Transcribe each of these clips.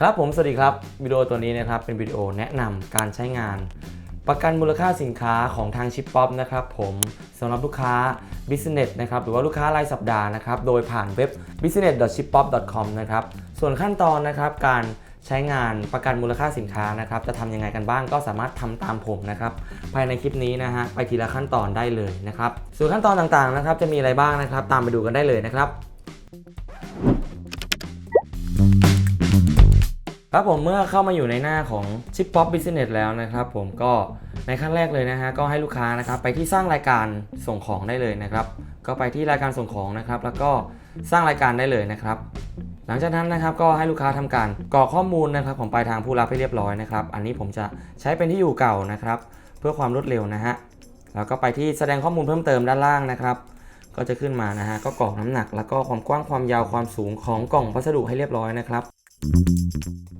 ครับผมสวัสดีครับวิดีโอตัวนี้นะครับเป็นวิดีโอแนะนำการใช้งาน ประกันมูลค่าสินค้าของทางชิปป๊อปนะครับผมสำหรับลูกค้า business นะครับหรือว่าลูกค้ารายสัปดาห์นะครับโดยผ่านเว็บ business.shippop.com นะครับส่วนขั้นตอนนะครับการใช้งานประกันมูลค่าสินค้านะครับ จะทำยังไงกันบ้างก็สามารถทำตามผมนะครับ ภายในคลิปนี้นะฮะไปทีละขั้นตอนได้เลยนะครับ ส่วนขั้นตอนต่างๆนะครับ จะมีอะไรบ้างนะครับ ตามไปดูกันได้เลยนะครับ ครับผมเมื่อเข้ามาอยู่ในหน้าของ Chip Pop Business แล้วนะครับผมก็ในขั้นแรกเลยนะฮะก็ให้ลูกค้านะครับไปที่สร้างรายการส่งของได้เลยนะครับ ก็ไปที่รายการส่งของนะครับ แล้วก็สร้างรายการได้เลยนะครับ หลังจากนั้นนะครับก็ให้ลูกค้าทำการกรอกข้อมูลนะครับของปลายทางผู้รับให้เรียบร้อยนะครับ อันนี้ผมจะใช้เป็นที่อยู่เก่านะครับ เพื่อความรวดเร็วนะฮะแล้วก็ไปที่แสดงข้อมูลเพิ่มเติมด้านล่างนะครับ ก็จะขึ้นมานะฮะก็กรอกน้ำหนัก แล้วก็ความกว้างความยาวความสูงของกล่องพัสดุให้เรียบร้อยนะครับ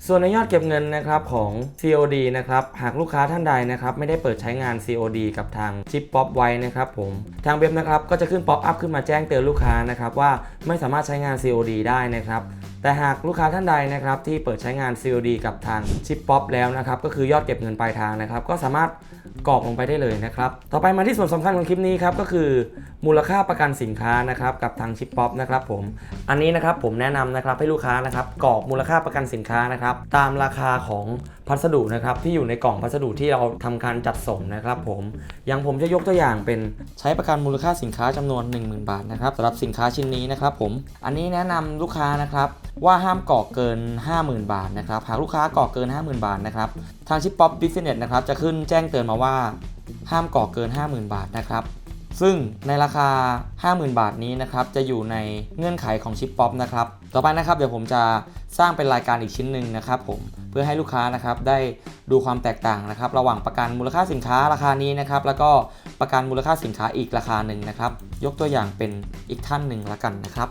ส่วนในยอดเก็บเงินนะครับของ COD นะครับหากลูกค้าท่านใดนะครับไม่ได้เปิดใช้งาน COD กับทางชิปป๊อปไว้นะครับผมทางเว็บนะครับก็จะขึ้นป๊อปอัพขึ้นมาแจ้งเตือนลูกค้านะครับว่าไม่สามารถใช้งาน COD ได้นะครับแต่หากลูกค้าท่านใดนะครับที่เปิดใช้งาน COD กับทางชิปป๊อปแล้วนะครับก็คือยอดเก็บเงินปลายทางนะครับก็สามารถ กรอกลงไปได้เลยนะครับ ต่อไปมาที่ส่วนสำคัญของคลิปนี้ครับก็คือ มูลค่าประกันสินค้านะครับกับทางชิปป๊อปนะครับผม อันนี้นะครับผมแนะนำนะครับให้ลูกค้านะครับกรอกมูลค่าประกันสินค้านะครับตามราคาของพัสดุนะครับที่อยู่ในกล่องพัสดุที่เราทำการจัดส่งนะครับผมอย่างผมจะยกตัวอย่างเป็นใช้ประกันมูลค่าสินค้าจำนวน 10,000 บาทนะครับสำหรับสินค้าชิ้นนี้นะครับผมอันนี้แนะนำลูกค้านะครับว่าห้ามกรอเกิน 50,000 บาทนะครับหากลูกค้ากรอเกิน 50,000 บาทนะครับทางชิปป๊อปบิสเนสนะครับจะขึ้นแจ้งเตือนมาว่าห้ามกรอเกิน 50,000 บาทนะครับซึ่งในราคา 50,000 บาทนี้นะครับ จะอยู่ในเงื่อนไขของชิปป๊อปนะครับ ต่อไปนะครับ เดี๋ยวผมจะสร้างเป็นรายการอีกชิ้นหนึ่งนะครับผม เพื่อให้ลูกค้านะครับได้ดูความแตกต่างนะครับ ระหว่างประกันมูลค่าสินค้าราคานี้นะครับ แล้วก็ประกันมูลค่าสินค้าอีกราคาหนึ่งนะครับ ยกตัวอย่างเป็นอีกท่านหนึ่งละกันนะครับ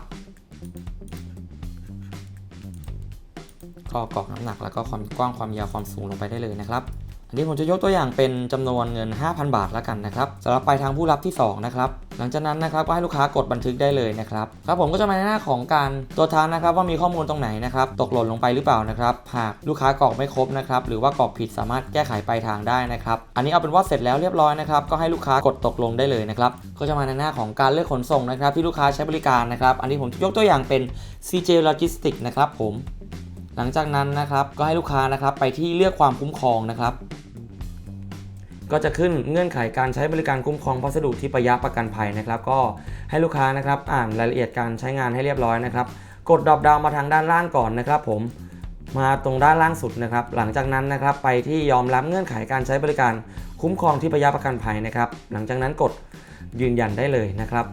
ก็กรอกน้ำหนักแล้วก็ความกว้างความยาวความสูงลงไปได้เลยนะครับ อันนี้ผมจะยกตัวอย่างเป็นจำนวนเงิน 5,000 บาทแล้วกันนะครับสำหรับปลายทางผู้รับที่2นะครับ หลังจากนั้นนะครับก็ให้ลูกค้ากดบันทึกได้เลยนะครับครับผมก็จะมาในหน้าของการตัวทางนะครับว่ามีข้อมูลตรงไหนนะครับตกหล่นลงไปหรือเปล่านะครับหากลูกค้ากรอกไม่ครบนะครับหรือว่ากรอกผิดสามารถแก้ไขปลายทางได้นะครับอันนี้เอาเป็นว่าเสร็จแล้วเรียบร้อยนะครับก็ให้ลูกค้ากดตกลงได้เลยนะครับก็จะมาในหน้าของการเลือกขนส่งนะครับที่ลูกค้าใช้บริการนะครับอันนี้ผมยกตัวอย่างเป็น CJ Logistics นะครับผมหลังจากนั้นนะครับก็ให้ลูกค้านะครับไปที่เลือกความคุ้มครองนะครับ ก็จะขึ้นเงื่อนไขการใช้บริการคุ้มครองพัสดุที่ประยัประกันภัยนะครับ ก็ให้ลูกค้านะครับอ่านรายละเอียดการใช้งานให้เรียบร้อยนะครับ กดดรอปดาวมาทางด้านล่างก่อนนะครับ ผมมาตรงด้านล่างสุดนะครับ หลังจากนั้นนะครับไปที่ยอมรับเงื่อนไขการใช้บริการคุ้มครองที่ประยัประกันภัยนะครับ หลังจากนั้นกดยืนยันได้เลยนะครับ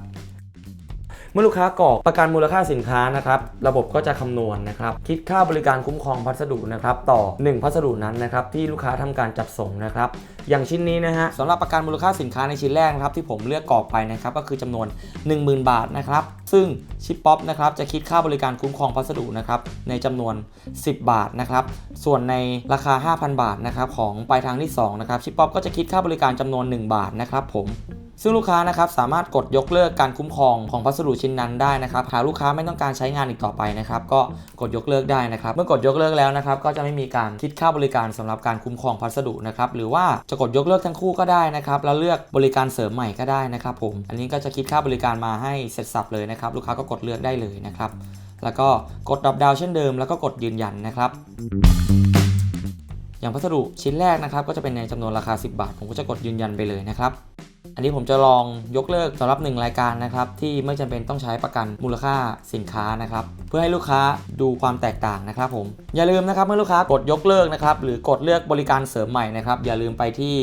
เมื่อลูกค้ากรอกประกันมูลค่าสินค้านะครับระบบก็จะคำนวณนะครับคิดค่าบริการคุ้มครองพัสดุนะครับต่อ 1 พัสดุนั้นนะครับที่ลูกค้าทำการจัดส่งนะครับอย่างชิ้นนี้นะฮะสำหรับประกันมูลค่าสินค้าในชิ้นแรกนะครับที่ผมเลือกกรอกไปนะครับก็คือจำนวน 10,000 บาทนะครับซึ่งชิปป๊อปนะครับจะคิดค่าบริการคุ้มครองพัสดุนะครับในจำนวน 10 บาทนะครับส่วนในราคา 5,000 บาทนะครับของปลายทางที่2นะครับชิปป๊อปก็จะคิดค่าบริการจำนวน 1 บาทนะครับผม ซึ่งลูกค้านะครับสามารถกดยกเลิกการคุ้มครองของพัสดุชิ้นนั้นได้นะครับหากลูกค้าไม่ต้องการใช้งานอีกต่อไปนะครับก็กดยกเลิกได้นะครับ เมื่อกดยกเลิกแล้วนะครับก็จะไม่มีการคิดค่าบริการสำหรับการคุ้มครองพัสดุนะครับหรือว่าจะกดยกเลิกทั้งคู่ก็ได้นะครับแล้วเลือกบริการเสริมใหม่ก็ได้นะครับผมอันนี้ก็จะคิดค่าบริการมาให้เสร็จสับเลยนะครับลูกค้าก็กดเลือกได้เลยนะครับแล้วก็กดดับดาวเช่นเดิม แล้วก็กดยืนยันนะครับอย่างพัสดุชิ้นแรกนะครับก็จะเป็นในจำนวนราคา 10 บาท ผมก็จะกดยืนยันไปเลยนะครับ อันนี้ผมจะลองยกเลิกสำหรับ 1 รายการนะครับที่ไม่จำเป็นต้องใช้ประกันมูลค่าสินค้านะครับเพื่อให้ลูกค้าดูความแตกต่างนะครับผมอย่าลืมนะครับเมื่อลูกค้ากดยกเลิกนะครับหรือกดเลือกบริการเสริมใหม่นะครับอย่าลืมไปที่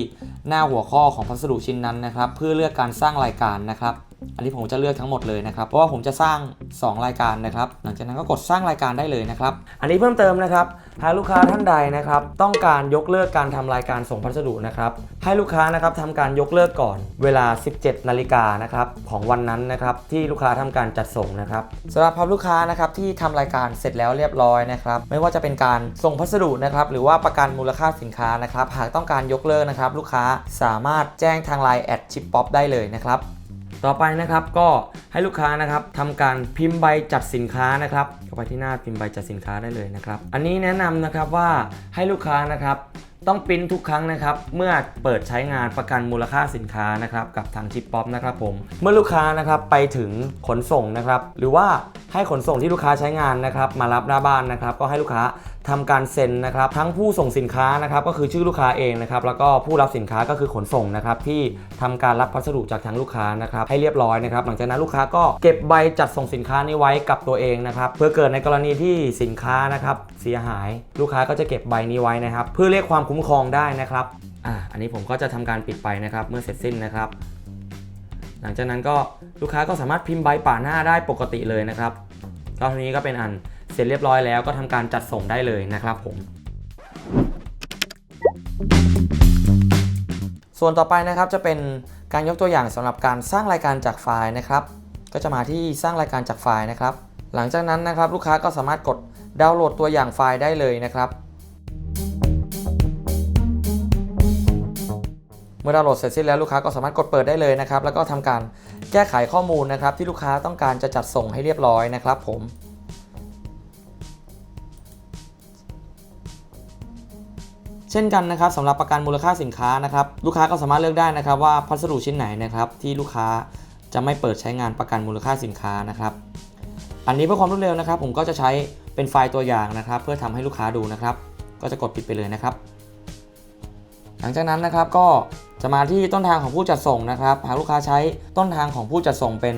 หน้าหัวข้อของพัสดุชิ้นนั้นนะครับเพื่อเลือกการสร้างรายการนะครับ อันนี้ผมจะเลือกทั้งหมดเลยนะครับ เพราะว่าผมจะสร้าง 2 รายการนะครับ หลังจากนั้นก็กดสร้างรายการได้เลยนะครับ อันนี้เพิ่มเติมนะครับหากลูกค้าท่านใดนะครับ ต้องการยกเลิกการทำรายการส่งพัสดุนะครับ ให้ลูกค้านะครับทำการยกเลิกก่อนเวลา 17 นาฬิกานะครับของวันนั้นนะครับที่ลูกค้าทำการจัดส่งนะครับสำหรับพับลูกค้านะครับที่ทำรายการเสร็จแล้วเรียบร้อยนะครับ ไม่ว่าจะเป็นการส่งพัสดุนะครับหรือว่าประกันมูลค่าสินค้านะครับ หากต้องการยกเลิกนะครับ ลูกค้าสามารถแจ้งทางไลน์แอดชิปป๊อปได้เลยนะครับ ต่อไปนะครับก็ให้ลูกค้านะครับทำการพิมพ์ใบจัดสินค้านะครับเข้าไปที่หน้าพิมพ์ใบจัดสินค้าได้เลยนะครับ อันนี้แนะนำนะครับว่าให้ลูกค้านะครับต้องปริ้นทุกครั้งนะครับ เมื่อเปิดใช้งานประกันมูลค่าสินค้านะครับกับทางชิปป๊อปนะครับผม เมื่อลูกค้านะครับไปถึงขนส่งนะครับ หรือว่าให้ขนส่งที่ลูกค้าใช้งานนะครับมารับหน้าบ้านนะครับ ก็ให้ลูกค้าทำการเซ็นนะครับทั้งผู้ส่งสินค้านะครับก็คือชื่อลูกค้าเองนะครับแล้วก็ผู้รับสินค้าก็คือขนส่งนะครับที่ทำการรับพัสดุจากทางลูกค้านะครับให้เรียบร้อยนะครับหลังจากนั้นลูกค้าก็เก็บใบจัดส่งสินค้านี้ไว้กับตัวเองนะครับเพื่อเกิดในกรณีที่สินค้านะครับเสียหาย ลูกค้าก็จะเก็บใบนี้ไว้นะครับ เพื่อเรียกความคุ้มครองได้นะครับอ่าอันนี้ผมก็จะทำการปิดไปนะครับ เมื่อเสร็จสิ้นนะครับ หลังจากนั้นก็ลูกค้าก็สามารถพิมพ์ใบป่าหน้าได้ปกติเลยนะครับก็ทีนี้ก็เป็นอันเสร็จเรียบร้อยแล้วก็ทำการจัดส่งได้เลยนะครับผมส่วนต่อไปนะครับจะเป็นการยกตัวอย่างสำหรับการสร้างรายการจากไฟล์นะครับ ก็จะมาที่สร้างรายการจากไฟล์นะครับ หลังจากนั้นนะครับลูกค้าก็สามารถกดดาวน์โหลดตัวอย่างไฟล์ได้เลยนะครับ มื่อดาวน์โหลดเสร็จสิ้นแล้วลูกค้าก็สามารถกดเปิดได้เลยนะครับแล้วก็ทำการแก้ไขข้อมูลนะครับที่ลูกค้าต้องการจะจัดส่งให้เรียบร้อยนะครับผมเช่นกันนะครับสำหรับประกันมูลค่าสินค้านะครับลูกค้าก็สามารถเลือกได้นะครับว่าพัสดุชิ้นไหนนะครับที่ลูกค้าจะไม่เปิดใช้งานประกันมูลค่าสินค้านะครับ อันนี้เพื่อความรวดเร็วนะครับ ผมก็จะใช้เป็นไฟล์ตัวอย่างนะครับ เพื่อทำให้ลูกค้าดูนะครับ ก็จะกดปิดไปเลยนะครับ หลังจากนั้นนะครับก็ จะมาที่ต้นทางของผู้จัดส่งนะครับหากลูกค้าใช้ต้นทางของผู้จัดส่งเป็น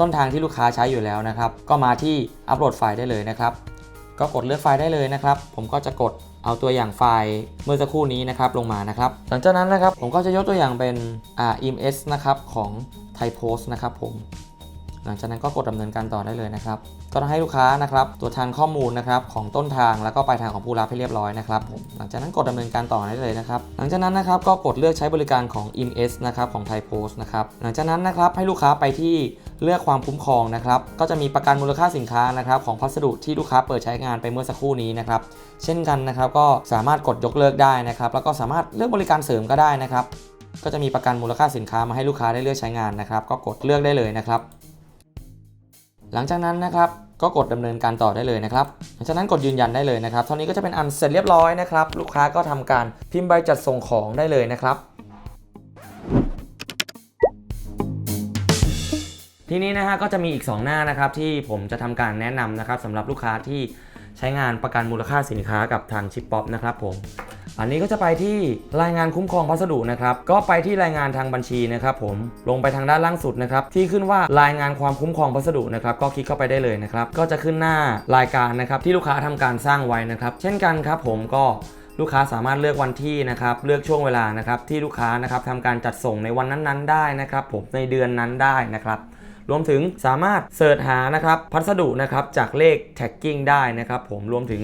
ต้นทางที่ลูกค้าใช้อยู่แล้วนะครับ ก็มาที่อัปโหลดไฟล์ได้เลยนะครับ ก็กดเลือกไฟล์ได้เลยนะครับ ผมก็จะกดเอาตัวอย่างไฟล์เมื่อสักครู่นี้นะครับลงมานะครับ หลังจากนั้นนะครับผมก็จะยกตัวอย่างเป็นอ่า EMS นะครับของ Thai Post นะครับผม ลังจากนั้นก็กดดำเนินการต่อได้เลยนะครับ ก็ต้องให้ลูกค้านะครับตรวจทานข้อมูลนะครับของต้นทางแล้วก็ปลายทางของผู้รับให้เรียบร้อยนะครับผมหลังจากนั้นกดดำเนินการต่อได้เลยนะครับ หลังจากนั้นนะครับก็กดเลือกใช้บริการของ IMS นะครับของ Thai Post นะครับหลังจากนั้นนะครับให้ลูกค้าไปที่เลือกความคุ้มครองนะครับก็จะมีประกันมูลค่าสินค้านะครับของพัสดุที่ลูกค้าเปิดใช้งานไปเมื่อสักครู่นี้นะครับเช่นกันนะครับก็สามารถกดยกเลิกได้นะครับแล้วก็สามารถเลือกบริการเสริมก็ได้นะครับก็จะมีประกันมูลค่าสินค้ามาให้ลูกค้าได้เลือกใช้งานนะครับ ก็กดเลือกได้เลยนะครับ หลังจากนั้นนะครับก็กดดำเนินการต่อได้เลยนะครับ หลังจากนั้นกดยืนยันได้เลยนะครับ เท่านี้ก็จะเป็นอันเสร็จเรียบร้อยนะครับ ลูกค้าก็ทำการพิมพ์ใบจัดส่งของได้เลยนะครับ ทีนี้นะฮะก็จะมีอีก 2 หน้านะครับที่ผมจะทำการแนะนำนะครับสำหรับลูกค้าที่ใช้งานประกันมูลค่าสินค้ากับทางชิปป๊อปนะครับผม อันนี้ก็จะไปที่รายงานคุ้มครองพัสดุนะครับ ก็ไปที่รายงานทางบัญชีนะครับผม ลงไปทางด้านล่างสุดนะครับ ที่ขึ้นว่ารายงานความคุ้มครองพัสดุนะครับ ก็คลิกเข้าไปได้เลยนะครับ ก็จะขึ้นหน้ารายการนะครับที่ลูกค้าทำการสร้างไว้นะครับ เช่นกันครับผมก็ลูกค้าสามารถเลือกวันที่นะครับ เลือกช่วงเวลานะครับที่ลูกค้านะครับทำการจัดส่งในวันนั้นๆ ได้นะครับ ผมในเดือนนั้นได้นะครับ รวมถึงสามารถเสิร์ชหานะครับพัสดุนะครับจากเลขแท็กกิ้งได้นะครับผมรวมถึง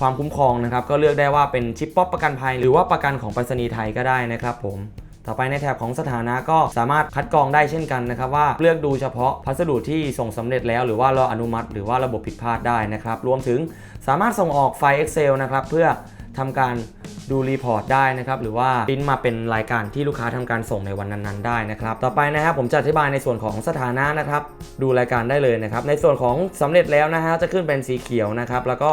ความคุ้มครองนะครับก็เลือกได้ว่าเป็นชิปป๊อปประกันภัย หรือว่าประกันของไปรษณีย์ไทยก็ได้นะครับผมต่อไปในแถบของสถานะก็สามารถคัดกรองได้เช่นกันนะครับว่าเลือกดูเฉพาะพัสดุที่ส่งสำเร็จแล้ว หรือว่ารออนุมัติ หรือว่าระบบผิดพลาดได้นะครับรวมถึงสามารถส่งออกไฟล์ Excel นะครับเพื่อ ทำการดูรีพอร์ตได้นะครับหรือว่าปริ้นมาเป็นรายการที่ลูกค้าทำการส่งในวันนั้นๆได้นะครับต่อไปนะครับผมจะอธิบายในส่วนของสถานะนะครับ ดูรายการได้เลยนะครับในส่วนของสำเร็จแล้วนะฮะจะขึ้นเป็นสีเขียวนะครับแล้วก็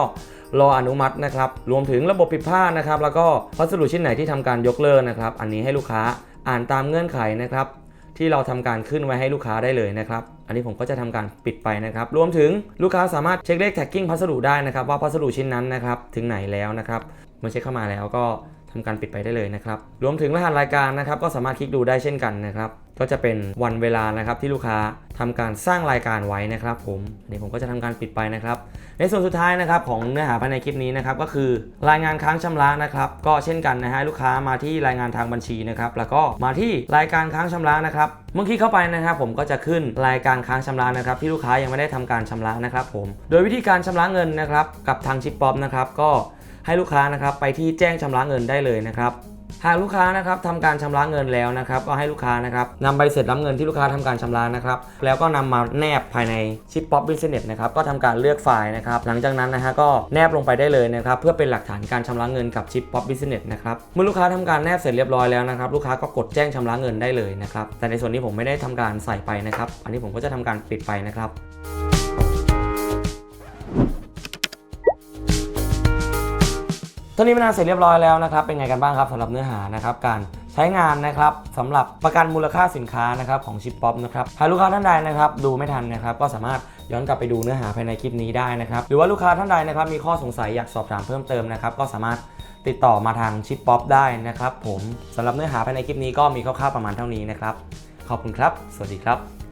รออนุมัตินะครับรวมถึงระบบผิดพลาดนะครับแล้วก็พัสดุชิ้นไหนที่ทำการยกเลิกนะครับอันนี้ให้ลูกค้าอ่านตามเงื่อนไขนะครับที่เราทำการขึ้นไว้ให้ลูกค้าได้เลยนะครับ อันนี้ผมก็จะทำการปิดไปนะครับ รวมถึงลูกค้าสามารถเช็คเลขแท็กกิ้งพัสดุได้นะครับ ว่าพัสดุชิ้นนั้นนะครับถึงไหนแล้วนะครับ มื่อเช็คเข้ามาแล้วก็ทำการปิดไปได้เลยนะครับ รวมถึงรหัสรายการนะครับ ก็สามารถคลิกดูได้เช่นกันนะครับ ก็จะเป็นวันเวลานะครับที่ลูกค้าทำการสร้างรายการไว้นะครับ ผมนนี้ผมก็จะทำการปิดไปนะครับ ในส่วนสุดท้ายนะครับของเนื้อหาภายในคลิปนี้นะครับก็คือรายงานค้างชำระนะครับ ก็เช่นกันนะฮะลูกค้ามาที่รายงานทางบัญชีนะครับ แล้วก็มาที่รายการค้างชำระนะครับ เมื่อคลิกเข้าไปนะครับ ผมก็จะขึ้นรายการค้างชำระนะครับ ที่ลูกค้ายังไม่ได้ทำการชำระนะครับ ผม โดยวิธีการชำระเงินนะครับ กับทางชิปป๊อปนะครับก็ ให้ลูกค้านะครับไปที่แจ้งชำระเงินได้เลยนะครับหากลูกค้านะครับทำการชำระเงินแล้วนะครับก็ให้ลูกค้านะครับนำใบเสร็จรับเงินที่ลูกค้าทำการชำระนะครับแล้วก็นำมาแนบภายในชิปป๊อปบิสเนสนะครับก็ทำการเลือกไฟล์นะครับหลังจากนั้นนะฮะก็แนบลงไปได้เลยนะครับเพื่อเป็นหลักฐานการชำระเงินกับชิปป๊อปบิสเนสนะครับเมื่อลูกค้าทำการแนบเสร็จเรียบร้อยแล้วนะครับลูกค้าก็กดแจ้งชำระเงินได้เลยนะครับแต่ในส่วนนี้ผมไม่ได้ทำการใส่ไปนะครับอันนี้ผมก็จะทำการปิดไปนะครับ ตอนนี้เป็นานเสร็จเรียบร้อยแล้วนะครับเป็นไงกันบ้างครับสำหรับเนื้อหานะครับการใช้งานนะครับสำหรับประกันมูลค่าสินค้านะครับของชิปป๊อปนะครับหากลูกค้าท่านใดนะครับดูไม่ทันนะครับก็สามารถย้อนกลับไปดูเนื้อหาภายในคลิปนี้ได้นะครับหรือว่าลูกค้าท่านใดนะครับมีข้อสงสัยอยากสอบถามเพิ่มเติมนะครับก็สามารถติดต่อมาทางชิปป๊อปได้นะครับผมสำหรับเนื้อหาภายในคลิปนี้ก็มีคร่าวๆประมาณเท่านี้นะครับขอบคุณครับ สวัสดีครับ